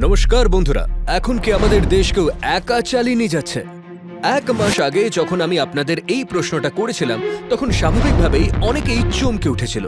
নমস্কার বন্ধুরা, এখন কি আমাদের দেশকেও একা চালিয়ে নিয়ে যাচ্ছে? এক মাস আগে যখন আমি আপনাদের এই প্রশ্নটা করেছিলাম, তখন স্বাভাবিকভাবেই অনেকেই চমকে উঠেছিল।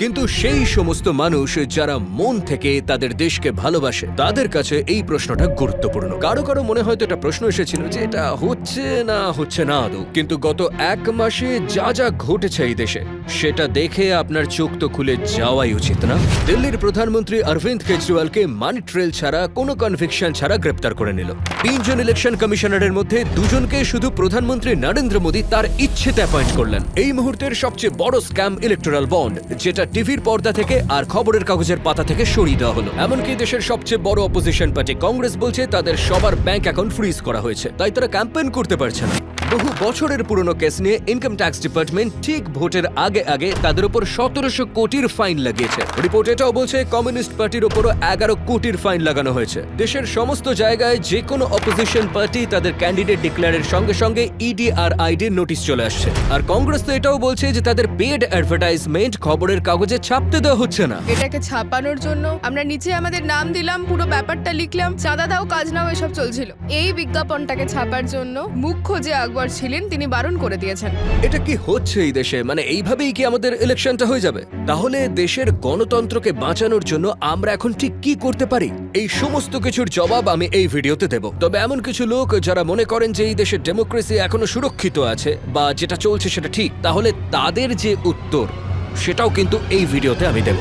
কিন্তু সেই সমস্ত মানুষ যারা মন থেকে তাদের দেশকে ভালোবাসে, তাদের কাছে এই প্রশ্নটা গুরুত্বপূর্ণ। কারও কারও মনে হয়তো এটা প্রশ্ন এসেছিল যে এটা হচ্ছে না হচ্ছে না আদৌ? কিন্তু গত এক মাসে যা যা ঘটেছে এই দেশে, সেটা দেখে আপনার চোখ তো খুলে যাওয়াই উচিত, না? দিল্লির প্রধানমন্ত্রী অরবিন্দ কেজরিওয়ালকে মানি ট্রেল ছাড়া, কোনো কনভিকশন ছাড়া গ্রেপ্তার করে নিল। তিনজন ইলেকশন কমিশনারের মধ্যে দুজনকে শুধু প্রধানমন্ত্রী নরেন্দ্র মোদী তার ইচ্ছেতে অ্যাপয়েন্ট করলেন। এই মুহূর্তের সবচেয়ে বড় স্ক্যাম ইলেকটোরাল বন্ড যেটা টিভির পর্দা থেকে আর খবরের কাগজের পাতা থেকে সরিয়ে দেওয়া হলো। এমনকি দেশের সবচেয়ে বড় অপোজিশন পার্টি কংগ্রেস বলছে তাদের সবার ব্যাংক অ্যাকাউন্ট ফ্রিজ করা হয়েছে। তাই তারা ক্যাম্পেইন করতে পারছে না। বহু বছরের পুরনো কেস নিয়ে ইনকাম ট্যাক্স ডিপার্টমেন্ট ঠিক ভোটের আগে আগে তাদের উপর সতেরোশো কোটির ফাইন লাগিয়েছে। রিপোর্ট এটাও বলছে কমিউনিস্ট পার্টির উপরও এগারো কোটির ফাইন লাগানো হয়েছে। দেশের সমস্ত জায়গায় যে কোনো অপোজিশন পার্টি তাদের ক্যান্ডিডেট ডিক্লেয়ারের সঙ্গে সঙ্গে ইডি আর আইডির নোটিশ চলে আসছে। আর কংগ্রেস তো এটাও বলছে যে তাদের পেড অ্যাডভার্টাইজমেন্ট খবরের কাগজে ছাপতে দেওয়া হচ্ছে না। এটাকে ছাপানোর জন্য আমরা নিচে আমাদের নাম দিলাম, পুরো ব্যাপারটা লিখলাম, চাঁদা দাও, কাজ নাও, এসব চলছিল। এই বিজ্ঞাপনটাকে ছাপার জন্য মুখ্য যে আকবর ছিলেন, তিনি বারণ করে দিয়েছেন। এটা কি হচ্ছে এই দেশে? মানে এইভাবেই কি আমাদের ইলেকশনটা হয়ে যাবে? তাহলে দেশের গণতন্ত্রকে বাঁচানোর জন্য আমরা এখন ঠিক কি করতে পারি? এই সমস্ত কিছুর জবাব আমি এই ভিডিওতে দেব। তবে এমন কিছু লোক যারা মনে করেন যে এই দেশের ডেমোক্রেসি এখনও সুরক্ষিত আছে বা যেটা চলছে সেটা ঠিক, তাহলে তাদের যে উত্তর, সেটাও কিন্তু এই ভিডিওতে আমি দেব।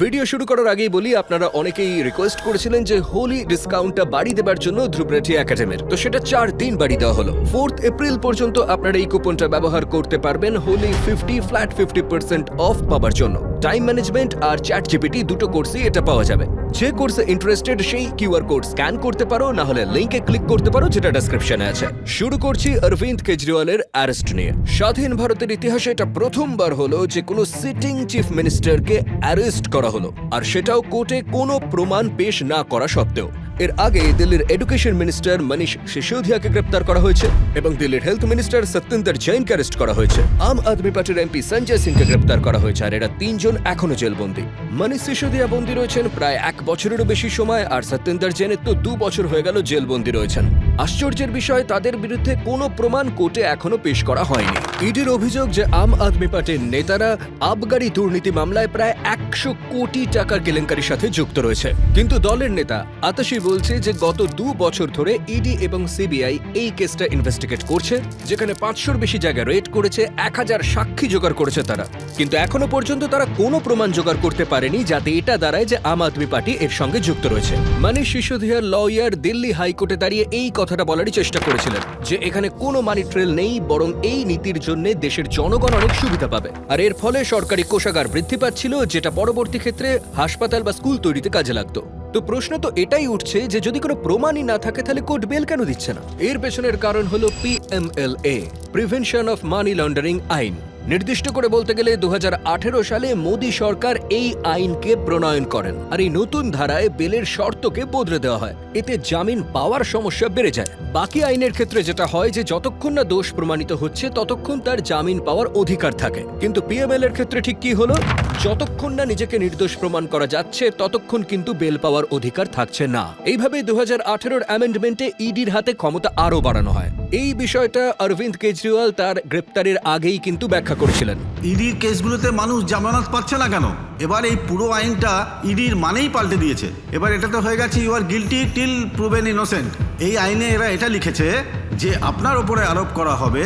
ভিডিও শুরু করার আগেই বলি, আপনারা অনেকেই রিকোয়েস্ট করেছিলেন যে হোলি ডিসকাউন্টটা বাড়ি দেবার জন্য ধ্রুবরাঠি একাডেমির তো সেটা চার দিন বাড়ি দেওয়া হলো। ফোর্থ এপ্রিল পর্যন্ত আপনারা এই কুপনটা ব্যবহার করতে পারবেন Holi fifty flat fifty percent off পাবার জন্য। টাইম ম্যানেজমেন্ট আর চ্যাট জিপিটি দুটো কোর্সই এটা পাওয়া যাবে। যে কোর্সে ইন্টারেস্টেড সেই কিউআর কোড স্ক্যান করতে পারো না হলে লিংকে ক্লিক করতে পারো, যেটা ডেসক্রিপশনে আছে। শুরু করছি অরবিন্দ কেজরিওয়ালের অ্যারেস্ট নিয়ে। স্বাধীন ভারতের ইতিহাসে এটা প্রথমবার হলো যে কোনো সিটিং চিফ মিনিস্টারকে অ্যারেস্ট করা হলো। আর সেটাও কোর্টে কোনো প্রমাণ পেশ না করা সত্ত্বেও। এর আগে দিল্লির এডুকেশন মিনিস্টার মনীষ সিসোদিয়াকে গ্রেপ্তার করা হয়েছে এবং দিল্লির হেলথ মিনিস্টার সত্যেন্দ্র জৈনকে অ্যারেস্ট করা হয়েছে। আম আদমি পার্টির এমপি সঞ্জয় সিংকে গ্রেপ্তার করা হয়েছে আর এরা তিনজন এখনও জেলবন্দি। মনীষ সিসোদিয়া বন্দী রয়েছেন প্রায় এক বছরেরও বেশি সময় আর সত্যেন্দ্র জৈনের তো দু বছর হয়ে গেল জেলবন্দি রয়েছেন। আশ্চর্যের বিষয়, তাদের বিরুদ্ধে কোনো প্রমাণ কোর্টে এখনও পেশ করা হয়নি। ইডির অভিযোগ যে আম আদমি পার্টির নেতারা আবগারি দুর্নীতি মামলায় প্রায় একশো কোটি টাকার কেলেঙ্কারির সাথে যুক্ত রয়েছে। কিন্তু দলের নেতা আতাশি বলছে যে গত দু বছর ধরে ইডি এবং সিবিআই এই কেসটা ইনভেস্টিগেট করছে, যেখানে পাঁচশোর বেশি জায়গায় রেড করেছে, এক হাজার সাক্ষী জোগাড় করেছে তারা। কিন্তু এখনও পর্যন্ত তারা কোনো প্রমাণ জোগাড় করতে পারেনি, যাতে এটা দাঁড়ায় যে আম আদমি পার্টি এর সঙ্গে যুক্ত রয়েছে। মানিশ সিসোদিয়ার লয়ার দিল্লি হাইকোর্টে দাঁড়িয়ে এই কথাটা বলারই চেষ্টা করেছিলেন যে এখানে কোনো মানি ট্রেল নেই, বরং এই নীতির জন্য দেশের জনগণ অনেক সুবিধা পাবে। আর এর ফলে সরকারি কোষাগার বৃদ্ধি পাচ্ছিল, যেটা পরবর্তী ক্ষেত্রে হাসপাতাল বা স্কুল তৈরিতে কাজে লাগতো। তো প্রশ্ন তো এটাই উঠছে যে যদি কোনো প্রমাণই না থাকে, তাহলে কোর্ট বেল কেন দিচ্ছে না? এর পেছনের কারণ হলো PMLA prevention of money laundering আইন নির্দিষ্ট করে বলতে গেলে দু হাজার আঠেরো সালে মোদী সরকার এই আইনকে প্রণয়ন করেন আর এই নতুন ধারায় বেলের শর্তকে বদলে দেওয়া হয়। এতে জামিন পাওয়ার সমস্যা বেড়ে যায়। বাকি আইনের ক্ষেত্রে যেটা হয় যে যতক্ষণ না দোষ প্রমাণিত হচ্ছে, ততক্ষণ তার জামিন পাওয়ার অধিকার থাকে। কিন্তু পিএমএল এর ক্ষেত্রে ঠিক কি হলো? যতক্ষণ না নিজেকে নির্দোষ প্রমাণ করা যাচ্ছে, ততক্ষণ কিন্তু বেল পাওয়ার অধিকার থাকছে না। এইভাবে দু হাজার অ্যামেন্ডমেন্টে ইডির হাতে ক্ষমতা আরও বাড়ানো হয়। এই বিষয়টা অরবিন্দ কেজরিওয়াল তার গ্রেপ্তারের আগেই কিন্তু ব্যাখ্যা করেছিলেন। ইডির কেসগুলোতে মানুষ জামানত পাচ্ছে না কেন? এবার এই পুরো আইনটা ইডির মানেই পাল্টে দিয়েছে। এবার এটা তো হয়ে গেছে you are guilty till proven innocent এই আইনে এরা এটা লিখেছে যে আপনার ওপরে আরোপ করা হবে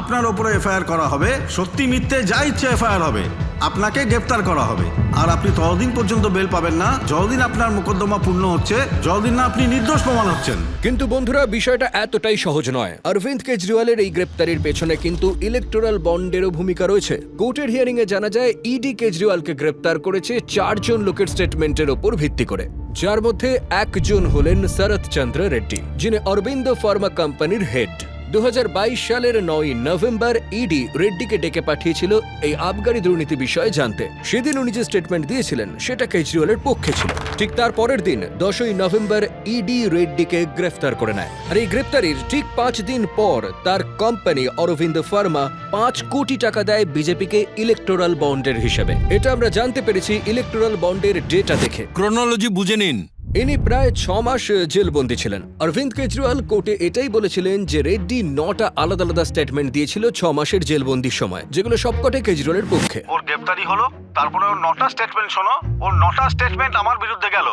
আপনার ওপরে এফআইআর করা হবে, সত্যি মিথ্যে যা ইচ্ছে এফআইআর হবে, আপনাকে গ্রেপ্তার করা হবে। আর আপনি ততদিন পর্যন্ত বেল পাবেন না, যতদিন আপনার মোকদ্দমা পূর্ণ হচ্ছে, যতদিন না আপনি নির্দোষ প্রমাণ হচ্ছেন। কিন্তু বন্ধুরা, বিষয়টা এতটাই সহজ নয়। অরবিন্দ কেজরিওয়ালের এই গ্রেপ্তারির পেছনে কিন্তু ইলেকটোরাল বন্ডেরও ভূমিকা রয়েছে। কোর্টের হিয়ারিং এ জানা যায় ইডি কেজরিওয়ালকে গ্রেপ্তার করেছে চারজন লোকের স্টেটমেন্টের ওপর ভিত্তি করে। যার মধ্যে একজন হলেন শরৎ চন্দ্র রেড্ডি, যিনি অরবিন্দ ফার্মা কোম্পানির হেড দুহাজার বাইশ সালের নয় নভেম্বর ইডি রেড্ডিকে ডেকে পাঠিয়েছিল এই আবগারি দুর্নীতি বিষয়ে জানতে। সেদিন উনি যে স্টেটমেন্ট দিয়েছিলেন, সেটা কেজরিওয়ালের পক্ষে ছিল। ঠিক তার পরের দিন, দশই নভেম্বর ইডি রেড্ডিকে গ্রেফতার করে নেয়। আর এই গ্রেফতারির ঠিক পাঁচ দিন পর তার কোম্পানি অরবিন্দ ফার্মা পাঁচ কোটি টাকা দেয় বিজেপিকে ইলেকটোরাল বন্ডের হিসেবে। এটা আমরা জানতে পেরেছি ইলেকটোরাল বন্ডের ডেটা দেখে। ক্রোনোলজি বুঝে নিন। ইনি প্রায় ছ মাস জেলবন্দি ছিলেন। অরবিন্দ কেজরিওয়াল কোর্টে এটাই বলেছিলেন যে রেড্ডি নটা আলাদা আলাদা স্টেটমেন্ট দিয়েছিল ছ মাসের জেলবন্দির সময়, যেগুলো সবকটাই কেজরিওয়ালের পক্ষে। ওর গ্রেপ্তারি হলো তারপরে ওর নটা স্টেটমেন্ট শোনো, ওর নটা স্টেটমেন্ট আমার বিরুদ্ধে গেল।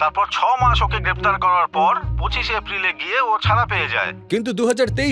তারপর ছ মাস ওকে গ্রেপ্তার করার পর পঁচিশে এপ্রিলে গিয়ে ও ছাড়া পেয়ে যায়। কিন্তু দু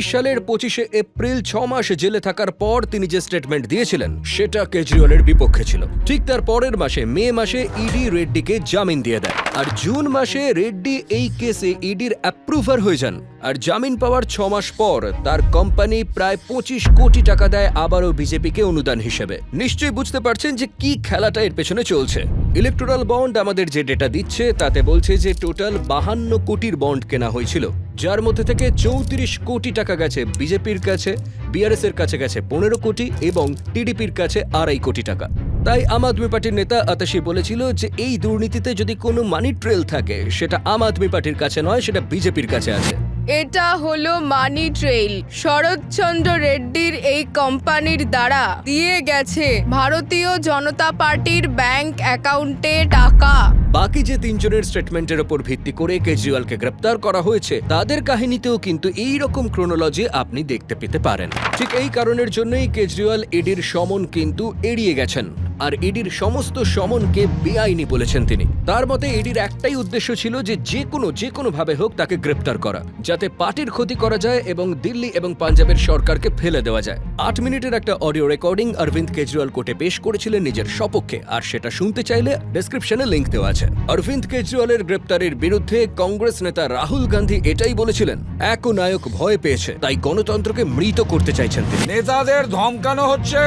সালের পঁচিশে এপ্রিল ছ মাস জেলে থাকার পর তিনি যে স্টেটমেন্ট দিয়েছিলেন, সেটা কেজরিওয়ালের বিপক্ষে ছিল। ঠিক তার পরের মাসে, মে মাসে ইডি রেড্ডিকে জামিন দিয়ে দেয়। আর জুন মাসে রেড্ডি এই কেসে ইডির অ্যাপ্রুভার হয়ে যান। আর জামিন পাওয়ার ছ মাস পর তার কোম্পানি প্রায় পঁচিশ কোটি টাকা দেয় আবারও বিজেপিকে অনুদান হিসেবে। নিশ্চয়ই বুঝতে পারছেন যে কি খেলাটা এর পেছনে চলছে। ইলেকট্রাল বন্ড আমাদের যে ডেটা দিচ্ছে, তাতে বলছে যে টোটাল বাহান্ন কোটির বন্ড কেনা হয়েছিল, যার মধ্যে থেকে চৌত্রিশ কোটি টাকা গেছে বিজেপির কাছে বিআরএস এর কাছে গেছে পনেরো কোটি এবং টিডিপির কাছে আড়াই কোটি টাকা। তাই আম আদমি পার্টির নেতা আতাশি বলেছিল যে এই দুর্নীতিতে যদি কোনো মানি ট্রেল থাকে, সেটা আম আদমি পার্টির কাছে নয়, সেটা বিজেপির কাছে আছে। এটা হলো মানি ট্রেইল শরৎচন্দ্র রেড্ডির এই কোম্পানির দ্বারা দিয়ে গেছে ভারতীয় জনতা পার্টির ব্যাংক অ্যাকাউন্টে টাকা। বাকি যে তিনজনের স্টেটমেন্টের ওপর ভিত্তি করে কেজরিওয়ালকে গ্রেপ্তার করা হয়েছে, তাদের কাহিনীতেও কিন্তু এই রকম ক্রোনোলজি আপনি দেখতে পেতে পারেন। ঠিক এই কারণের জন্যই কেজরিওয়াল ইডির সমন কিন্তু এড়িয়ে গেছেন। আর ইডির সমস্ত সমনকে বেআইনি বলেছেন তিনি। তার মতে ইডির একটাই উদ্দেশ্য ছিল যে যে কোনো যে কোনো ভাবে হোক তাকে গ্রেপ্তার করা, যাতে পার্টির ক্ষতি করা যায় এবং দিল্লি এবং পাঞ্জাবের সরকারকে ফেলে দেওয়া যায়। আট মিনিটের একটা অডিও রেকর্ডিং অরবিন্দ কেজরিওয়াল কোর্টে পেশ করেছিলেন নিজের সপক্ষে আর সেটা শুনতে চাইলে ডেসক্রিপশনে লিঙ্ক দেওয়া আছে। অরবিন্দ কেজরিওয়ালের গ্রেপ্তারের বিরুদ্ধে কংগ্রেস নেতা রাহুল গান্ধী এটাই বলেছিলেন এক নায়ক ভয় পেয়েছে, তাই গণতন্ত্রকে মৃত করতে চাইছেন তিনি। নেতাদের ধমকানো হচ্ছে।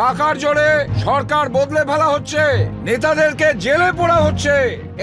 টাকার জোরে সরকার বদলে ফেলা হচ্ছে। নেতাদেরকে জেলে পড়া হচ্ছে।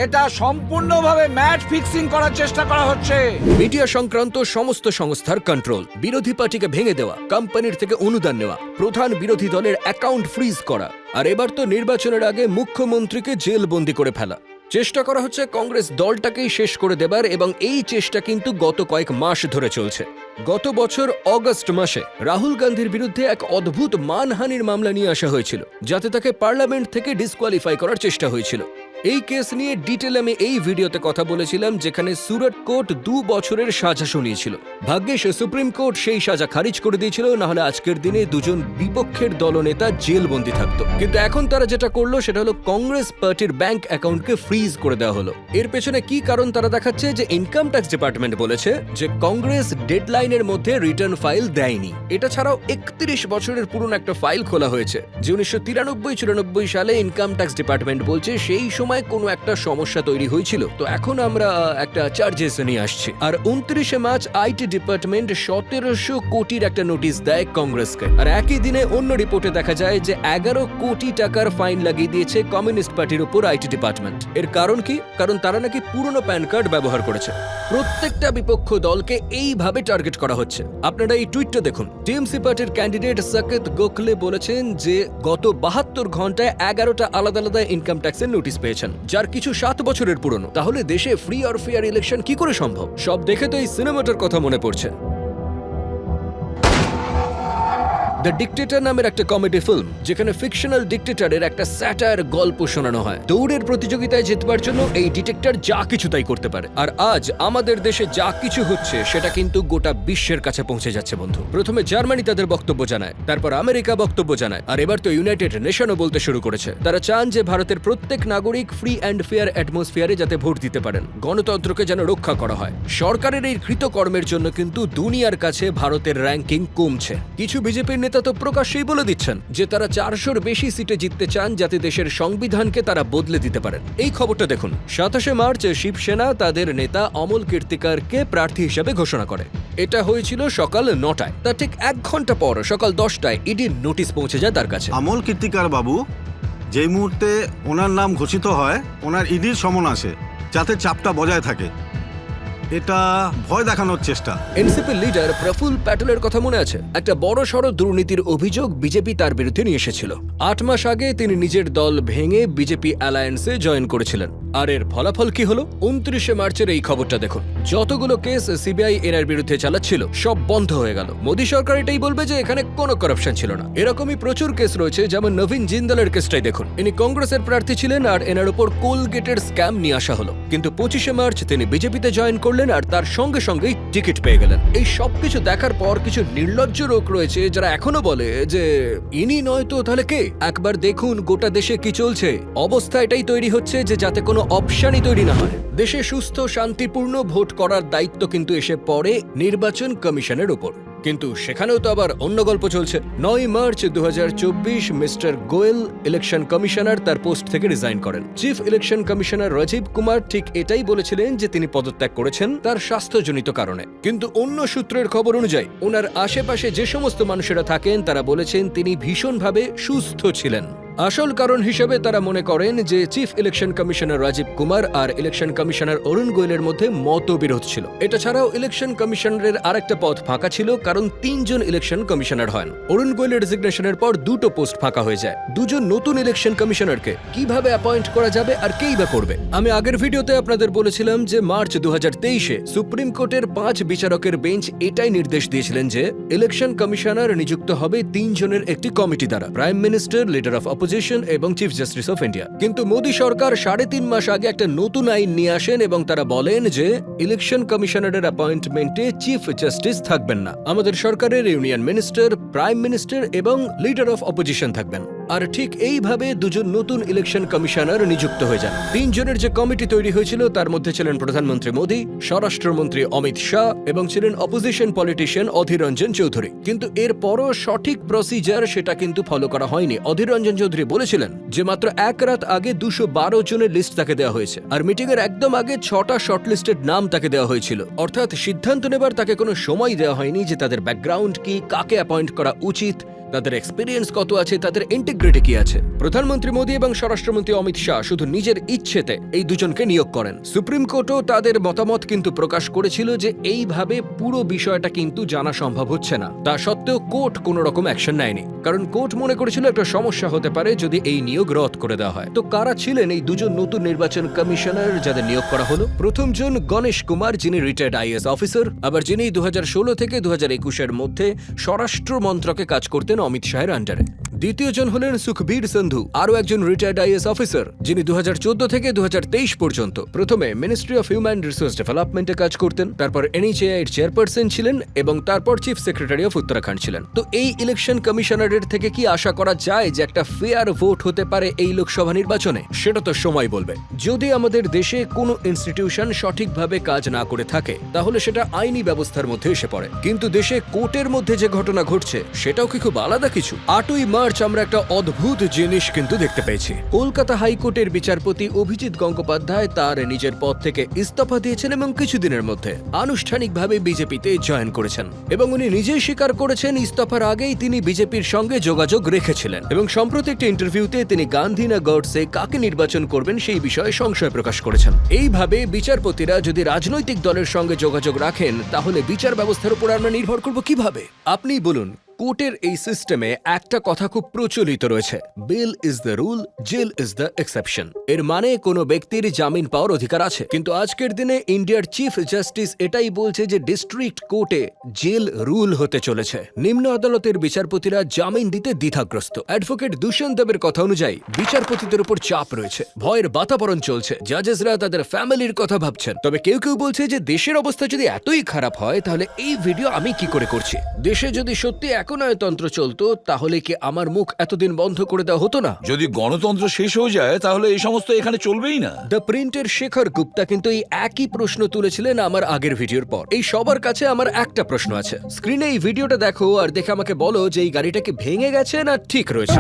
এটা সম্পূর্ণভাবে ম্যাচ ফিক্সিং করার চেষ্টা করা হচ্ছে। মিডিয়া সংক্রান্ত সমস্ত সংস্থার কন্ট্রোল বিরোধী পার্টিকে ভেঙে দেওয়া কোম্পানির থেকে অনুদান নেওয়া, প্রধান বিরোধী দলের অ্যাকাউন্ট ফ্রিজ করা, আর এবার তো নির্বাচনের আগে মুখ্যমন্ত্রীকে জেলবন্দি করে ফেলা। চেষ্টা করা হচ্ছে কংগ্রেস দলটাকেই শেষ করে দেবার এবং এই চেষ্টা কিন্তু গত কয়েক মাস ধরে চলছে। গত বছর অগস্ট মাসে রাহুল গান্ধীর বিরুদ্ধে এক অদ্ভুত মানহানির মামলা নিয়ে আসা হয়েছিল, যাতে তাকে পার্লামেন্ট থেকে ডিসকোয়ালিফাই করার চেষ্টা হয়েছিল। এই কেস নিয়ে ডিটেল আমি এই ভিডিওতে কথা বলেছিলাম, যেখানে সুরট কোর্ট দু বছরের সাজা শুনিয়েছিল। ভাগ্যিস সুপ্রিম কোর্ট সেই সাজা খারিজ করে দিয়েছিল না হলে আজকের দিনে দুজন বিপক্ষের দলনেতা জেলবন্দি থাকতো। কিন্তু এখন তারা যেটা করল, সেটা হলো কংগ্রেস পার্টির ব্যাংক অ্যাকাউন্টকে ফ্রিজ করে দেওয়া হলো। এর পেছনে কি কারণ তারা দেখাচ্ছে, যে ইনকাম ট্যাক্স ডিপার্টমেন্ট বলেছে, যে কংগ্রেস ডেডলাইনের মধ্যে রিটার্ন ফাইল দেয়নি। এটা ছাড়াও একত্রিশ বছরের পুরনো একটা ফাইল খোলা হয়েছে, যে উনিশশো তিরানব্বই চুরানব্বই সালে ইনকাম ট্যাক্স ডিপার্টমেন্ট বলছে, সেই সময় কোনো একটা সমস্যা তৈরি হয়েছিল। তো এখন আমরা একটা চার্জেস নিয়ে আসছি। আর উনত্রিশে মার্চ আইটি ডিপার্টমেন্ট সতেরোশো কোটির একটা নোটিশ দেয় কংগ্রেসকে। আর একই দিনে অন্য রিপোর্টে দেখা যায় যে এগারো কোটি টাকার ফাইন লাগিয়ে দিয়েছে কমিউনিস্ট পার্টির উপর আইটি ডিপার্টমেন্ট। এর কারণ কি? কারণ তারা নাকি পুরনো প্যান কার্ড ব্যবহার করেছে। প্রত্যেকটা বিপক্ষ দলকে এইভাবে টার্গেট করা হচ্ছে। আপনারা এই টুইটটা দেখুন। টিএমসি পার্টির ক্যান্ডিডেট সাকেত গোখলে বলেছেন যে, গত বাহাত্তর ঘন্টায় এগারোটা আলাদা আলাদা ইনকাম ট্যাক্সের নোটিশ পেয়েছেন যার কিছু সাত বছরের পুরনো। তাহলে দেশে ফ্রি আর ফেয়ার ইলেকশন কি করে সম্ভব? সব দেখে তো এই সিনেমাটার কথা মনে পড়ছে। দ্য ডিকটেটর নামের একটা কমেডি ফিল্ম যেখানে ফিকশনাল ডিকটেটরের একটা স্যাটার গল্প শোনানো হয়। দৌড়ের প্রতিযোগিতায় জিতবার জন্য এই ডিটেক্টর যা কিছু তাই করতে পারে। আর আজ আমাদের দেশে যা কিছু হচ্ছে, সেটা কিন্তু গোটা বিশ্বের কাছে পৌঁছে যাচ্ছে, বন্ধু। প্রথমে জার্মানি তাদের বক্তব্য জানায়, তারপর আমেরিকা বক্তব্য জানায়, আর এবার তো ইউনাইটেড নেশনও বলতে শুরু করেছে। তারা চান যে ভারতের প্রত্যেক নাগরিক ফ্রি অ্যান্ড ফেয়ার অ্যাটমসফিয়ারে যাতে ভোট দিতে পারেন, গণতন্ত্রকে যেন রক্ষা করা হয়। সরকারের এই কৃতকর্মের জন্য কিন্তু দুনিয়ার কাছে ভারতের র্যাঙ্কিং কমছে। কিছু বিজেপির নেতা তো প্রকাশ্যেই বলে দিচ্ছেন যে তারা চারশোর বেশি সিটে জিততে চান যাতে দেশের সংবিধানকে তারা বদলে দিতে পারেন। এই খবরটা দেখুন। সাতাশে মার্চ শিবসেনা তাদের নেতা অমল কীর্তিকারকে প্রার্থী হিসেবে ঘোষণা করে। এটা হয়েছিল সকাল নটায়। তার ঠিক এক ঘণ্টা পর, সকাল দশটায় ইডির নোটিশ পৌঁছে যায় তার কাছে। আমল কীর্তিকার বাবু, যেই মুহূর্তে ওনার নাম ঘোষিত হয়, ওনার ইডির সমন আসে, যাতে চাপটা বজায় থাকে। এটা ভয় দেখানোর চেষ্টা। এনসিপি লিডার প্রফুল প্যাটেলের কথা মনে আছে? একটা বড় সড় দুর্নীতির অভিযোগ বিজেপি তার বিরুদ্ধে নিয়ে এসেছিল। আট মাস আগে তিনি নিজের দল ভেঙে বিজেপি অ্যালায়েন্সে জয়েন করেছিলেন। আর এর ফলাফল কি হলো? উনত্রিশে মার্চের এই খবরটা দেখুন। যতগুলো কেস সিবিআই এনার বিরুদ্ধে চালাচ্ছিল, সব বন্ধ হয়ে গেল। মোদী সরকার এটাই বলবে যে এখানে কোনো করাপশন ছিল না। এরকমই প্রচুর কেস রয়েছে, যেমন নবীন জিন্দালের কেসটাই দেখুন। ইনি কংগ্রেসের প্রার্থী ছিলেন আর এনার উপর কোলগেটের স্ক্যাম নিয়ে আসা হলো। কিন্তু পঁচিশে মার্চ তিনি বিজেপিতে জয়েন করলেন আর তার সঙ্গে সঙ্গেই টিকিট পেয়ে গেলেন। এই সবকিছু দেখার পর কিছু নির্লজ্জ লোক রয়েছে, যারা এখনও বলে যে, ইনি নয় তো তাহলে কে? একবার দেখুন গোটা দেশে কি চলছে। অবস্থা এটাই তৈরি হচ্ছে যে যাতে কোনো অপশনই তৈরি না হয়। দেশে সুস্থ, শান্তিপূর্ণ ভোট করার দায়িত্ব কিন্তু এসে পড়ে নির্বাচন কমিশনের উপর। কিন্তু সেখানেও তো আবার অন্য গল্প চলছে। নয় মার্চ দু মিস্টার গোয়েল ইলেকশন কমিশনার তার পোস্ট থেকে রিজাইন করেন। Chief election commissioner Rajiv Kumar ঠিক এটাই বলেছিলেন যে তিনি পদত্যাগ করেছেন তার স্বাস্থ্যজনিত কারণে। কিন্তু অন্য সূত্রের খবর অনুযায়ী, ওনার আশেপাশে যে সমস্ত মানুষেরা থাকেন, তারা বলেছেন তিনি ভীষণভাবে সুস্থ ছিলেন। আসল কারণ হিসেবে তারা মনে করেন যে chief election commissioner Rajiv Kumar আর ইলেকশন কমিশনার অরুণ গোয়েলের মধ্যে মতবিরোধ ছিল। এটা ছাড়াও ইলেকশন কমিশনারের আরেকটা পদ ফাঁকা ছিল, কারণ তিনজন ইলেকশন কমিশনার হন। অরুণ গোয়েলের রেজিগনেশনের পর দুটো পোস্ট ফাঁকা হয়ে যায়। দুজন নতুন ইলেকশন কমিশনারকে কীভাবে অ্যাপয়েন্ট করা যাবে আর কেই বা করবে? আমি আগের ভিডিওতে আপনাদের বলেছিলাম যে মার্চ দু সুপ্রিম কোর্টের পাঁচ বিচারকের বেঞ্চ এটাই নির্দেশ দিয়েছিলেন যে ইলেকশন কমিশনার নিযুক্ত হবে তিনজনের একটি কমিটি দ্বারা। Prime minister leader of opposition এবং চিফ জাস্টিস অফ ইন্ডিয়া কিন্তু মোদী সরকার সাড়ে তিন মাস আগে একটা নতুন আইন নিয়ে আসেন এবং তারা বলেন যে ইলেকশন কমিশনারের অ্যাপয়েন্টমেন্টে চিফ জাস্টিস থাকবেন না। আমাদের সরকারের ইউনিয়ন মিনিস্টার প্রাইম মিনিস্টার এবং লিডার অফ অপোজিশন থাকবেন। আর ঠিক এইভাবে দুজন নতুন ইলেকশন কমিশনার নিযুক্ত হয়ে যান। তিনজনের যে কমিটি তৈরি হয়েছিল, তার মধ্যে ছিলেন প্রধানমন্ত্রী মোদী, স্বরাষ্ট্রমন্ত্রী অমিত শাহ এবং ছিলেন অপোজিশন পলিটিশিয়ান অধীর রঞ্জন চৌধুরী। কিন্তু এর এরপরও সঠিক প্রসিজার সেটা কিন্তু ফলো করা হয়নি। অধীর রঞ্জন চৌধুরী বলেছিলেন যে, মাত্র এক রাত আগে দুশো বারো জনের লিস্ট তাকে দেওয়া হয়েছে। আর মিটিং এর একদম আগে ছটা শর্টলিস্টেড নাম তাকে দেওয়া হয়েছিল। অর্থাৎ সিদ্ধান্ত নেবার তাকে কোনো সময় দেওয়া হয়নি যে, তাদের ব্যাকগ্রাউন্ড কি, কাকে অ্যাপয়েন্ট উচিত, তাদের এক্সপিরিয়েন্স কত আছে, তাদের ইন্টিগ্রিটি কি আছে। প্রধানমন্ত্রী মোদী এবং স্বরাষ্ট্রমন্ত্রী অমিত শাহ শুধু নিজের ইচ্ছেতে এই দুজনকে নিয়োগ করেন। সুপ্রিম কোর্টও তাদের মতামত কিন্তু প্রকাশ করেছিল যে এইভাবে পুরো বিষয়টা কিন্তু জানা সম্ভব হচ্ছে না। তা সত্ত্বেও কোর্ট কোনো রকম অ্যাকশন নেয়নি। কারণ কোর্ট মনে করেছিল একটা সমস্যা হতে পারে যদি এই নিয়োগ রদ করে দেওয়া হয়। তো কারা ছিলেন এই দুজন নতুন নির্বাচন কমিশনার যাদের নিয়োগ করা হলো? প্রথমজন গণেশ কুমার, যিনি রিটায়ার্ড আইএস অফিসার আবার যিনি দু হাজার ষোলো থেকে দুহাজার একুশ এর মধ্যে স্বরাষ্ট্র মন্ত্রকে কাজ করতেন অমিত শাহের আন্ডারে। দ্বিতীয়জন হলেন সুখবীর সন্ধু, আরও একজন রিটায়ার্ড আইএস অফিসার যিনি দুহাজার চোদ্দ থেকে দুহাজার তেইশ পর্যন্ত প্রথমে মিনিস্ট্রি অফ হিউম্যান রিসোর্স ডেভেলপমেন্টে কাজ করতেন, তারপর এনএইচএআই চেয়ারপারসন ছিলেন এবং তারপর চিফ সেক্রেটারি অফ উত্তরাখণ্ড ছিলেন। তো এই ইলেকশন কমিশনারের থেকে কি আশা করা যায় যে একটা ফেয়ার ভোট হতে পারে এই লোকসভা নির্বাচনে? সেটা তো সময় বলবে। যদি আমাদের দেশে কোনো ইনস্টিটিউশন সঠিকভাবে কাজ না করে থাকে, তাহলে সেটা আইনি ব্যবস্থার মধ্যে এসে পড়ে। কিন্তু দেশে কোর্টের মধ্যে যে ঘটনা ঘটছে সেটাও কি খুব আলাদা কিছু? আটই মার্চ আমরা একটা অদ্ভুত জিনিস কিন্তু দেখতে পেয়েছি। কলকাতা হাইকোর্টের বিচারপতি অভিজিৎ গঙ্গোপাধ্যায় তার নিজের পদ থেকে ইস্তফা দিয়েছেন এবং কিছুদিনের মধ্যে আনুষ্ঠানিকভাবে বিজেপিতে জয়েন করেছেন। এবং উনি নিজেই স্বীকার করেছেন, ইস্তফার আগেই তিনি বিজেপির সঙ্গে যোগাযোগ রেখেছিলেন। এবং সম্প্রতি একটি ইন্টারভিউতে তিনি গান্ধী না গডসে কাকে নির্বাচন করবেন সেই বিষয়ে সংশয় প্রকাশ করেছেন। এইভাবে বিচারপতিরা যদি রাজনৈতিক দলের সঙ্গে যোগাযোগ রাখেন, তাহলে বিচার ব্যবস্থার উপর আমরা নির্ভর করব কীভাবে? আপনি বলুন। কোর্টের এই সিস্টেমে একটা কথা খুব প্রচলিত রয়েছে। Bail is the rule, jail is the exception. এর মানে কোনো ব্যক্তির জামিন পাওয়ার অধিকার আছে। কিন্তু আজকের দিনে ইন্ডিয়ার চিফ জাস্টিস এটাই বলছে যে ডিস্ট্রিক্ট কোর্টে জেল রুল হতে চলেছে। নিম্ন আদালতের বিচারপতিরা জামিন দিতে দ্বিধাগ্রস্ত। অ্যাডভোকেট দূষণ দেবের কথা অনুযায়ী বিচারপতিদের উপর চাপ রয়েছে। ভয়ের বাতাবরণ চলছে। জাজেসরা তাদের ফ্যামিলির কথা ভাবছেন। তবে কেউ কেউ বলছে যে দেশের অবস্থা যদি এতই খারাপ হয়, তাহলে এই ভিডিও আমি কি করে করছি? দেশে যদি সত্যি একনায়তন্ত্র চলতো তাহলে কি আমার মুখ এতদিন বন্ধ করে দেওয়া হতো না? যদি গণতন্ত্র শেষ হয়ে যায় তাহলে এই সমস্ত এখানে চলবেই না। দ্য প্রিন্টের শেখর গুপ্তা কিন্তু এই একই প্রশ্ন তুলেছিলেন আমার আগের ভিডিওর পর। এই সবার কাছে আমার একটা প্রশ্ন আছে। স্ক্রিনে এই ভিডিওটা দেখো আর দেখে আমাকে বলো যে এই গাড়িটা কি ভেঙে গেছে না ঠিক রয়েছে।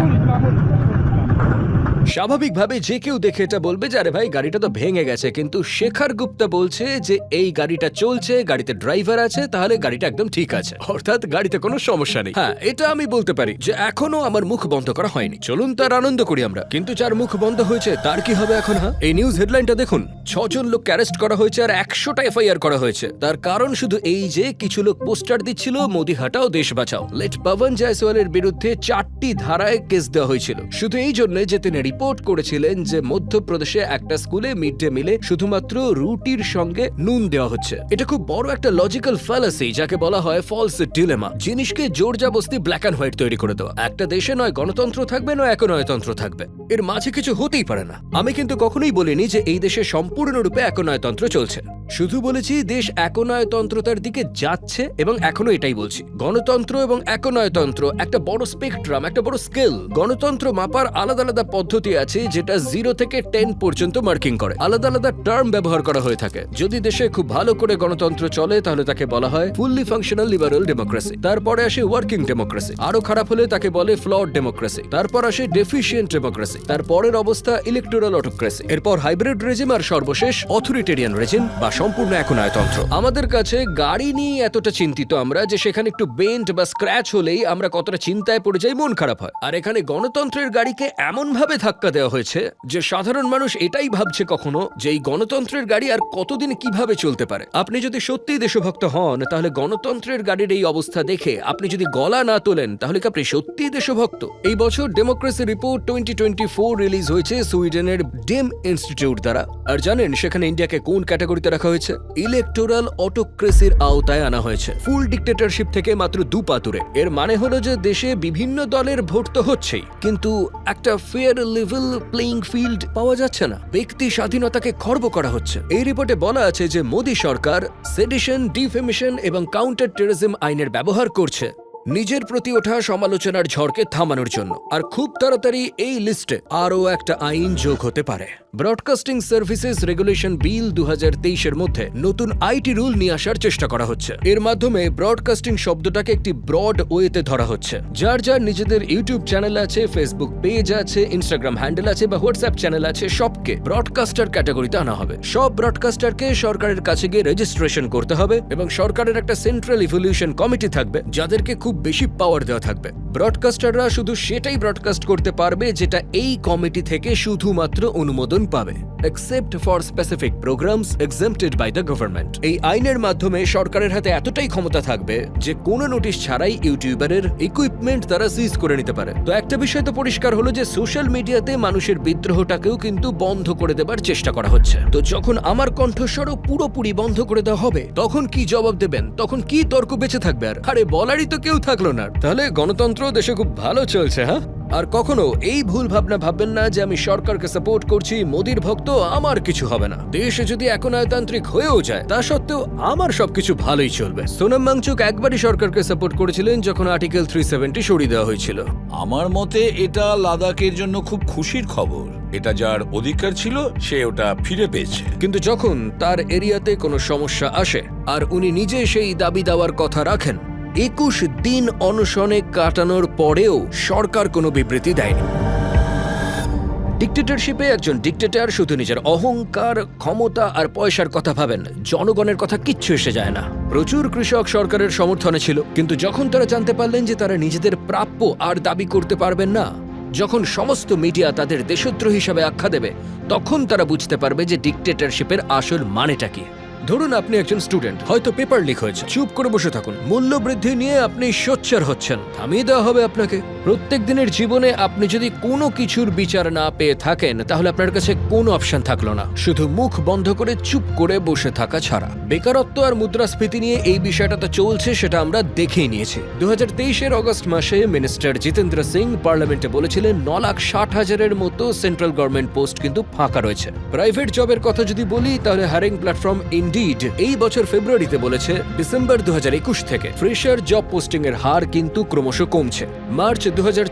স্বাভাবিকভাবে যে কেউ দেখে এটা বলবে যে আরে ভাই গাড়িটা তো ভেঙে গেছে। কিন্তু শেখর গুপ্তা বলছে যে এই গাড়িটা চলছে গাড়িতে ড্রাইভার আছে তাহলে গাড়িটা একদম ঠিক আছে। অর্থাৎ গাড়িতে কোনো সমস্যা নেই। হ্যাঁ এটা আমি বলতে পারি যে এখনও আমার মুখ বন্ধ করা হয়নি। চলুন তার আনন্দ করি আমরা। কিন্তু যার মুখ বন্ধ হয়েছে তার কি হবে এখন হ্যাঁ? এই নিউজ হেডলাইনটা দেখুন। ছজন লোক অ্যারেস্ট করা হয়েছে আর একশোটা এফআইআর করা হয়েছে। তার কারণ শুধু এই যে কিছু লোক পোস্টার দিচ্ছিল মোদি হাটাও দেশ বাঁচাও। লেট পবন জয়সওয়ালের বিরুদ্ধে চারটি ধারায় কেস দেওয়া হয়েছিল। শুধু এই জন্য যে তিনি রিপোর্ট করেছিলেন যে মধ্যপ্রদেশে একটা স্কুলে মিড ডে মিলে শুধুমাত্র রুটির সঙ্গে নুন দেওয়া হচ্ছে। এটা খুব বড় একটা লজিক্যাল ফ্যালাসি যাকে বলা হয় ফলস ডিলেমা জিনিসকে জোর জাবস্তি ব্ল্যাক অ্যান্ড হোয়াইট তৈরি করে দেওয়া। একটা দেশে নয়, গণতন্ত্র থাকবে নয়, একনয়তন্ত্র থাকবে। এর মাঝে কিছু হতেই পারে না। আমি কিন্তু কখনোই বলিনি যে এই দেশে সম্পূর্ণরূপে একনয়তন্ত্র চলছে। শুধু বলেছি, দেশ একনয়তন্ত্রতার দিকে যাচ্ছে এবং এখনও এটাই বলছি। গণতন্ত্র এবং একনয়তন্ত্র, একটা বড় স্পেকট্রাম একটা বড় স্কেল গণতন্ত্র মাপার আলাদা আলাদা পদ্ধতি আছে যেটা জিরো থেকে টেন পর্যন্ত মার্কিং করে। আলাদা আলাদা টার্ম ব্যবহার করা হয়ে থাকে। যদি দেশে খুব ভালো করে গণতন্ত্র চলে, তাহলে তাকে বলা হয় ফুললি ফাংশনাল লিবারাল ডেমোক্রেসি তারপরে আসে ওয়ার্কিং ডেমোক্রেসি আরও খারাপ হলে তাকে বলে ফ্লড ডেমোক্রেসি তারপর আসে ডেফিসিয়েন্ট ডেমোক্রেসি তারপরের অবস্থা ইলেকটোরাল অটোক্রেসি এরপর হাইব্রিড রেজিম আর সর্বশেষ অথরিটেরিয়ান রেজিম বা সম্পূর্ণ একনায়তন্ত্র আমাদের কাছে গাড়ি নিয়ে এতটা চিন্তিত আমরা যে সেখানে একটু বেন্ট বা স্ক্র্যাচ হলেই আমরা কতটা চিন্তায় পড়ে যাই, মন খারাপ হয়। আর এখানে গণতন্ত্রের গাড়িকে এমন ভাবে ধাক্কা দেওয়া হয়েছে যে সাধারণ মানুষ এটাই ভাবছে কখনো যে এই গণতন্ত্রের গাড়ি আর কতদিন কীভাবে চলতে পারে। আপনি যদি সত্যিই দেশভক্ত হন, তাহলে গণতন্ত্রের গাড়ির এই অবস্থা দেখে আপনি যদি গলা না তোলেন, তাহলে কি আপনি সত্যিই দেশভক্ত? এই বছর democracy report twenty twenty four release হয়েছে সুইডেনের ডেম ইনস্টিটিউট দ্বারা। আর জানেন সেখানে ইন্ডিয়াকে কোন ক্যাটাগরিতে রাখা হয়েছে? ইলেকটোরাল অটোক্রেসির আওতায় আনা হয়েছে। ফুল ডিক্টেটরশিপ থেকে মাত্র দু পা দূরে এর মানে হলো যে দেশে বিভিন্ন দলের ভোট তো হচ্ছেই। কিন্তু একটা ফেয়ার লেভেল প্লেইং ফিল্ড পাওয়া যাচ্ছে না। ব্যক্তি স্বাধীনতাকে খর্ব করা হচ্ছে। এই রিপোর্টে বলা আছে যে মোদী সরকার সেডিশন ডিফেমিশন এবং কাউন্টার টেরিজম আইনের ব্যবহার করছে। নিজের প্রতি ওঠা সমালোচনার ঝড়কে থামানোর জন্য। আর খুব তাড়াতাড়ি এই লিস্টে আরও একটা আইন যোগ হতে পারে। ব্রডকাস্টিং সার্ভিসেস রেগুলেশন বিল দু এর মধ্যে নতুন আইটি রুল নিয়ে আসার চেষ্টা করা হচ্ছে। এর মাধ্যমে ব্রডকাস্টিং শব্দটাকে একটি ব্রড ওয়েতে ধরা হচ্ছে। যার যার নিজেদের ইউটিউব চ্যানেল আছে ফেসবুক পেজ আছে ইনস্টাগ্রাম হ্যান্ডেল আছে বা হোয়াটসঅ্যাপ চ্যানেল আছে, সবকে ব্রডকাস্টার ক্যাটাগরিতে আনা হবে। সব ব্রডকাস্টারকে সরকারের কাছে গিয়ে রেজিস্ট্রেশন করতে হবে এবং সরকারের একটা সেন্ট্রাল ইভলিউশন কমিটি থাকবে, যাদেরকে খুব বেশি পাওয়ার দেওয়া থাকবে। ব্রডকাস্টাররা শুধু সেটাই ব্রডকাস্ট করতে পারবে যেটা এই কমিটি থেকে শুধুমাত্র অনুমোদন পাবে। Except for specific programs exempted by the government এই আইনের মাধ্যমে সরকারের হাতে এতটাই ক্ষমতা থাকবে যে কোনো নোটিশ ছাড়াই ইউটিউবারের ইকুইপমেন্ট তারা সিজ করে নিতে পারে। তো একটা বিষয় তো পরিষ্কার হলো যে সোশ্যাল মিডিয়াতে মানুষের বিদ্রোহটাকেও কিন্তু বন্ধ করে দেবার চেষ্টা করা হচ্ছে। তো যখন আমার কণ্ঠস্বরও পুরোপুরি বন্ধ করে দেওয়া হবে, তখন কি জবাব দেবেন? তখন কি তর্ক বেঁচে থাকবে আর? আরে বলারই তো কেউ থাকল না। তাহলে গণতন্ত্র দেশে খুব ভালো চলছে হ্যাঁ? আর কখনো এই ভুল ভাবনা ভাববেন না যে আমি সরকারকে সাপোর্ট করছি মোদির ভক্ত আমার কিছু হবে না। দেশে যদি একনায়তান্ত্রিক হয়েও যায় তা সত্ত্বেও আমার সবকিছু ভালোই চলবে। সোনাম মাংচুক একবারই সরকারকে সাপোর্ট করেছিলেন যখন আর্টিকেল থ্রি সেভেন্টি সরিয়ে দেওয়া হয়েছিল। আমার মতে এটা লাদাখের জন্য খুব খুশির খবর। এটা যার অধিকার ছিল সে ওটা ফিরে পেয়েছে। কিন্তু যখন তার এরিয়াতে কোনো সমস্যা আসে আর উনি নিজে সেই দাবি দেওয়ার কথা রাখেন একুশ দিন অনশনে কাটানোর পরেও সরকার কোনো বিবৃতি দেয়নি। ডিক্টেটরশিপে একজন ডিক্টেটর শুধু নিজের অহংকার, ক্ষমতা আর পয়সার কথা ভাবেন। জনগণের কথা কিচ্ছু এসে যায় না। প্রচুর কৃষক সরকারের সমর্থনে ছিল, কিন্তু যখন তারা জানতে পারলেন যে তারা নিজেদের প্রাপ্য আর দাবি করতে পারবেন না, যখন সমস্ত মিডিয়া তাদের দেশদ্রোহী হিসাবে আখ্যা দেবে, তখন তারা বুঝতে পারবে যে ডিক্টেটরশিপের আসল মানেটা কি। ধরুন আপনি একজন স্টুডেন্ট হয়তো পেপার লিক হয়েছে। চুপ করে বসে থাকুন। মূল্য বৃদ্ধি নিয়ে আপনি সোচ্চার হচ্ছেন। থামিয়ে দেওয়া হবে আপনাকে। প্রত্যেক দিনের জীবনে আপনি যদি কোনো কিছুর বিচার না পেয়ে থাকেন, তাহলে আপনার কাছে কোনো অপশন থাকল না। শুধু মুখ বন্ধ করে চুপ করে বসে থাকা ছাড়া। বেকারত্ব আর মুদ্রাস্ফীতি নিয়ে এই বিষয়টা তো চলছে, সেটা আমরা দেখেই নিয়েছি। দু হাজার অগস্ট মাসে মিনিস্টার জিতেন্দ্র সিং পার্লামেন্টে বলেছিলেন, ন লাখ ষাট হাজারের মতো সেন্ট্রাল গভর্নমেন্ট পোস্ট কিন্তু ফাঁকা রয়েছে। প্রাইভেট জবের কথা যদি বলি, তাহলে হারিং প্ল্যাটফর্ম ইন্ডিয়া ইন্ডিড এই বছর ফেব্রুয়ারিতে বলেছে ডিসেম্বর দু থেকে ফ্রেশার জব পোস্টিং এর হার কিন্তু ক্রমশ কমছে। মার্চ দু হাজার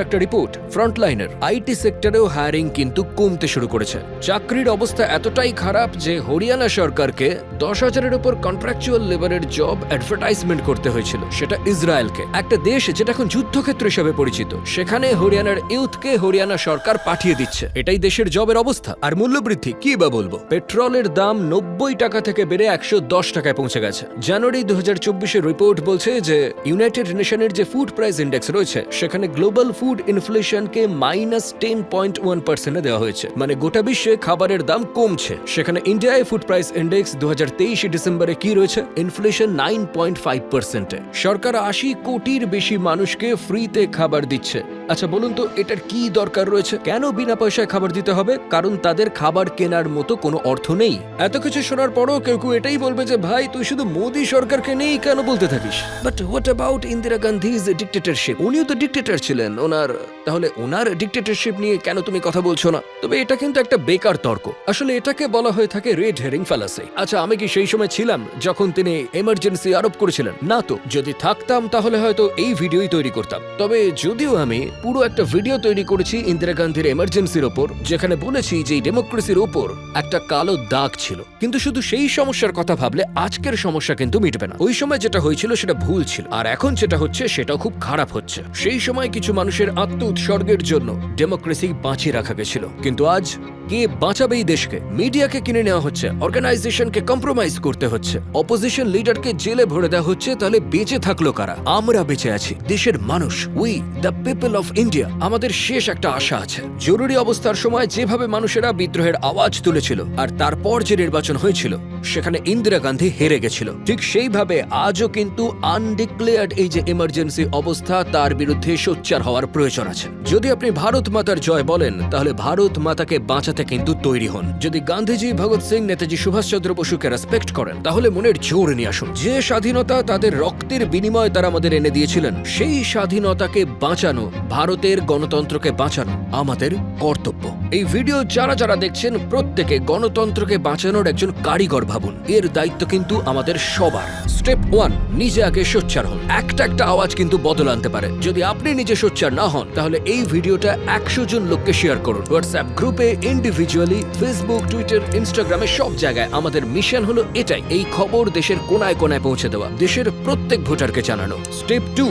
একটা রিপোর্ট ফ্রন্টলাইনার আইটি সেক্টরেও হায়ারিং কিন্তু কমতে শুরু করেছে। চাকরির অবস্থা এতটাই খারাপ যে হরিয়ানা সরকারকে দশ হাজারের উপর কন্ট্রাকচুয়াল লেবারের জব অ্যাডভার্টাইজমেন্ট করতে হয়েছিল, সেটা ইসরায়েলকে। একটা দেশ যেটা এখন যুদ্ধক্ষেত্র হিসেবে পরিচিত, সেখানে হরিয়ানার ইউথকে হরিয়ানা সরকার পাঠিয়ে দিচ্ছে। এটাই দেশের জবের অবস্থা। আর মূল্যবৃদ্ধি, কি বা বলব? পেট্রোলের দাম নব্বই টাকা থেকে বেড়ে একশো দশ টাকায় পৌঁছে গেছে। জানুয়ারি দু হাজার চব্বিশের রিপোর্ট বলছে যে ইউনাইটেড নেশনের যে ফুড প্রাইস ইন্ডেক্স রয়েছে, সেখানে গ্লোবাল ফুড ইনফ্লেশনকে মাইনাস টেন পয়েন্ট ওয়ান পার্সেন্টে দেওয়া হয়েছে। মানে গোটা বিশ্বে খাবারের দাম কমছে। সেখানে ইন্ডিয়ায় ফুড প্রাইস ইন্ডেক্স দু হাজার তেইশে ডিসেম্বরে কি রয়েছে? ইনফ্লেশন নাইন পয়েন্ট ফাইভ পার্সেন্টে সরকার আশি কোটির বেশি মানুষকে ফ্রিতে খাবার দিচ্ছে। আচ্ছা বলুন তো, এটার কি দরকার রয়েছে? কেন বিনা পয়সায় খাবার দিতে হবে? কারণ তাদের খাবার কেনার মতো কোনো অর্থ নেই। এত কিছু শোনার পরও কেউ কেউ এটাই বলবে যে ভাই তুই শুধু মোদী সরকারকে নেই কেন বলতে থাকিস? But what about Indira Gandhi's dictatorship উনিও তো ডিক্টেটর ছিলেন। ওনার তাহলে ওনার ডিক্টেটরশিপ নিয়ে কেন তুমি কথা বলছো না? তবে এটা কিন্তু একটা বেকার তর্ক। আসলে এটাকে বলা হয়ে থাকে রেড হেরিং ফ্যালাসি আচ্ছা আমি কি সেই সময় ছিলাম যখন তিনি এমার্জেন্সি আরোপ করেছিলেন? না তো। যদি থাকতাম তাহলে হয়তো এই ভিডিওই তৈরি করতাম। তবে যদিও আমি পুরো একটা ভিডিও তৈরি করেছি ইন্দিরা গান্ধীর এমার্জেন্সির ওপর যেখানে বলেছি যে ডেমোক্রেসির ওপর একটা কালো দাগ ছিল। কিন্তু শুধু সেই সমস্যার কথা ভাবলে আজকের সমস্যা কিন্তু মিটবে না। ওই সময় যেটা হয়েছিল সেটা ভুল ছিল। আর এখন যেটা হচ্ছে সেটাও খুব খারাপ হচ্ছে। সেই সময় কিছু মানুষের আত্ম উৎসর্গের জন্য ডেমোক্রেসি বাঁচিয়ে রাখা গেছিল। কিন্তু আজ কে বাঁচাবে এই দেশকে? মিডিয়াকে কিনে নেওয়া হচ্ছে, অর্গানাইজেশনকে কম্প্রোমাইজ করতে হচ্ছে। অপোজিশন লিডারকে জেলে ভরে দেওয়া হচ্ছে, তাহলে বেঁচে থাকল কারা? আমরা বেঁচে আছি, দেশের মানুষ। We the people of India আমাদের শেষ একটা আশা আছে। জরুরি অবস্থার সময় যেভাবে মানুষেরা বিদ্রোহের আওয়াজ তুলেছিল, আর তারপর যে নির্বাচন হয়েছিল সেখানে ইন্দিরা গান্ধী হেরে গেছিল। ঠিক সেইভাবে আজও কিন্তু আনডিক্লেয়ার্ড এই যে ইমার্জেন্সি অবস্থা, তার বিরুদ্ধে সোচ্চার হওয়ার প্রয়োজন আছে। যদি আপনি ভারত মাতার জয় বলেন, তাহলে ভারত মাতাকে বাঁচাতে কিন্তু তৈরি হন। যদি গান্ধীজি, ভগৎ সিং, নেতাজি সুভাষচন্দ্র বসুকে রেসপেক্ট করেন, তাহলে মনের জোর নিয়ে আসুন। যে স্বাধীনতা তাদের রক্তের বিনিময়ে তারা আমাদের এনে দিয়েছিলেন, সেই স্বাধীনতাকে বাঁচানো, ভারতের গণতন্ত্রকে বাঁচানো আমাদের কর্তব্য। এই ভিডিও যারা যারা দেখছেন, প্রত্যেকে গণতন্ত্রকে বাঁচানোর একজন কারিগর ভাবুন। এর দায়িত্ব কিন্তু আমাদের সবার। স্টেপ ওয়ান নিজে আগে সোচ্চার হন। একটা একটা আওয়াজ কিন্তু বদল আনতে পারে। যদি আপনি নিজে সোচ্চার না হন, তাহলে এই ভিডিওটা একশো জন লোককে শেয়ার করুন। হোয়াটসঅ্যাপ গ্রুপে ইন্ডিভিজুয়ালি ফেসবুক টুইটার ইনস্টাগ্রামে সব জায়গায় আমাদের মিশন হলো এটাই। এই খবর দেশের কোনায় কোনায় পৌঁছে দেওয়া। দেশের প্রত্যেক ভোটারকে জানানো। স্টেপ টু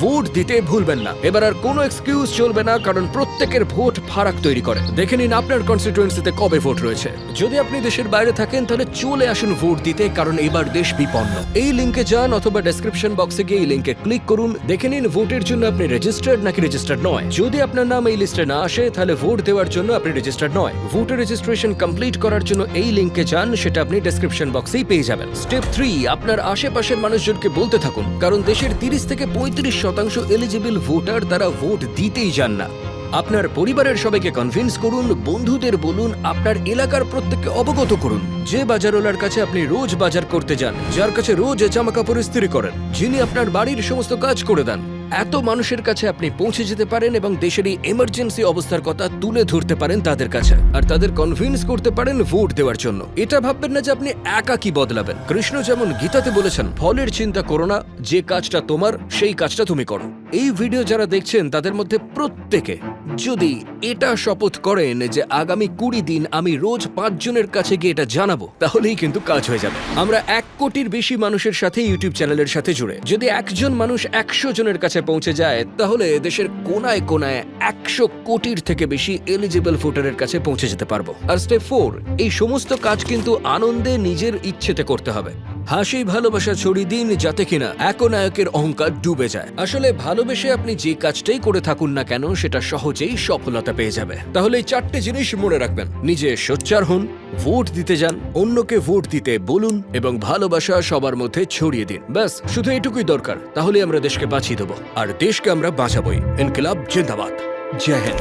ভোট দিতে ভুলবেন না। এবার আর কোনো এক্সকিউজ চলবে না, কারণ প্রত্যেকের ভোট ফারাক তৈরি করে দেখে নিন আপনার কনস্টিটুয়েন্সিতে কবে ভোট রয়েছে। যদি আপনি দেশের বাইরে থাকেন, তাহলে চলে আসুন ভোট দিতে, কারণ এবার দেশ বিপন্ন। এই লিঙ্কে যান অথবা ডেসক্রিপশন বক্সে গিয়ে এই লিঙ্কে ক্লিক করুন। দেখে নিন ভোটের জন্য আপনি রেজিস্টার্ড নাকি রেজিস্টার্ড নয়। যদি আপনার নাম এই লিস্টে না আসে, তাহলে ভোট দেওয়ার জন্য আপনি রেজিস্টার্ড নয়। ভোটার রেজিস্ট্রেশন কমপ্লিট করার জন্য এই লিঙ্কে যান, সেটা আপনি ডেসক্রিপশন বক্সেই পেয়ে যাবেন। স্টেপ থ্রি আপনার আশেপাশের মানুষজনকে বলতে থাকুন, কারণ দেশের তিরিশ থেকে পঁয়ত্রিশ শতাংশ এলিজিবল ভোটার তারা ভোট দিতেই যান না। আপনার পরিবারের সবাইকে কনভিন্স করুন, বন্ধুদের বলুন, আপনার এলাকার প্রত্যেককে অবগত করুন। যে বাজারওয়ালার কাছে আপনি রোজ বাজার করতে যান, যার কাছে রোজ জামা কাপড় ইস্ত্রি করেন, যিনি আপনার বাড়ির সমস্ত কাজ করে দেন এত মানুষের কাছে আপনি পৌঁছে যেতে পারেন এবং দেশের এই এমার্জেন্সি অবস্থার কথা তুলে ধরতে পারেন তাদের কাছে। আর তাদের কনভিন্স করতে পারেন ভোট দেওয়ার জন্য। এটা ভাববেন না যে আপনি একা কি বদলাবেন। কৃষ্ণ যেমন গীতাতে বলেছেন, ফলের চিন্তা করো না, যে কাজটা তোমার, সেই কাজটা তুমি করো। এই ভিডিও যারা দেখছেন, তাদের মধ্যে প্রত্যেকে যদি এটা শপথ করেন যে আগামী কুড়ি দিন আমি রোজ পাঁচজনের কাছে গিয়ে এটা জানাব, তাহলেই কিন্তু কাজ হয়ে যাবে। আমরা এক কোটির বেশি মানুষের সাথে ইউটিউব চ্যানেলের সাথে জুড়ে। যদি একজন মানুষ একশো জনের কাছে পৌঁছে যায়, তাহলে দেশের কোনায় কোনায় একশো কোটির থেকে বেশি এলিজিবল ভোটারের কাছে পৌঁছে যেতে পারব। আর স্টেপ ফোর এই সমস্ত কাজ কিন্তু আনন্দে নিজের ইচ্ছেতে করতে হবে। হাসি, ভালোবাসা ছড়িয়ে দিন যাতে কিনা একনায়কের অহংকার ডুবে যায়। আসলে ভালোবেসে আপনি যে কাজটাই করে থাকুন না কেন, সেটা সহজেই সফলতা পেয়ে যাবে। তাহলে এই চারটে জিনিস মনে রাখবেন। নিজে সোচ্চার হন, ভোট দিতে যান, অন্যকে ভোট দিতে বলুন এবং ভালোবাসা সবার মধ্যে ছড়িয়ে দিন। ব্যাস, শুধু এটুকুই দরকার। তাহলে আমরা দেশকে বাঁচিয়ে দেবো। আর দেশকে আমরা বাঁচাবই। ইনকিলাব জিন্দাবাদ। জয় হিন্দ।